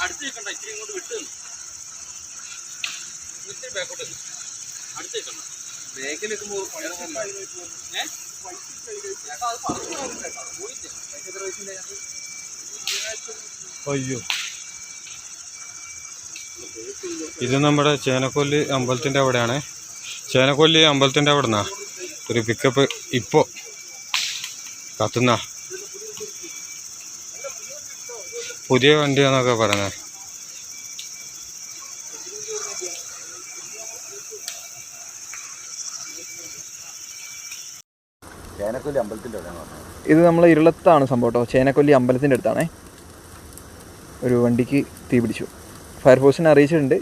അടുത്തേക്കണ്ട പേരുണ്ട് വിളിച്ചു ഇങ്ങോട്ട് വിട്ടു ഇത്തിരി ബാക്കോട്ട് അടുത്തേക്കണ്ട. ബാക്കിൽ നിൽക്കുമ്പോൾ? അയ്യോ. ഇത് നമ്മുടെ ചേനക്കൊല്ലി അമ്പലത്തിന്റെ അവിടെയാണ്. ചേനക്കൊല്ലി അമ്പലത്തിന്റെ അവിടെ നിന്നാ ഒരു പിക്കപ്പ് ഇപ്പോൾ കത്തുന്ന? പുതിയ വണ്ടിയാന്നൊക്കെ പറയുന്നത് ഇത് നമ്മൾ ഇരുളത്താണ് സംഭവം കേട്ടോ. ചേനക്കൊല്ലി അമ്പലത്തിന്റെ അടുത്താണേ. ഒരു വണ്ടിക്ക് തീ പിടിച്ചു ഫയർഫോഴ്സിനെ അറിയിച്ചിട്ടുണ്ട്.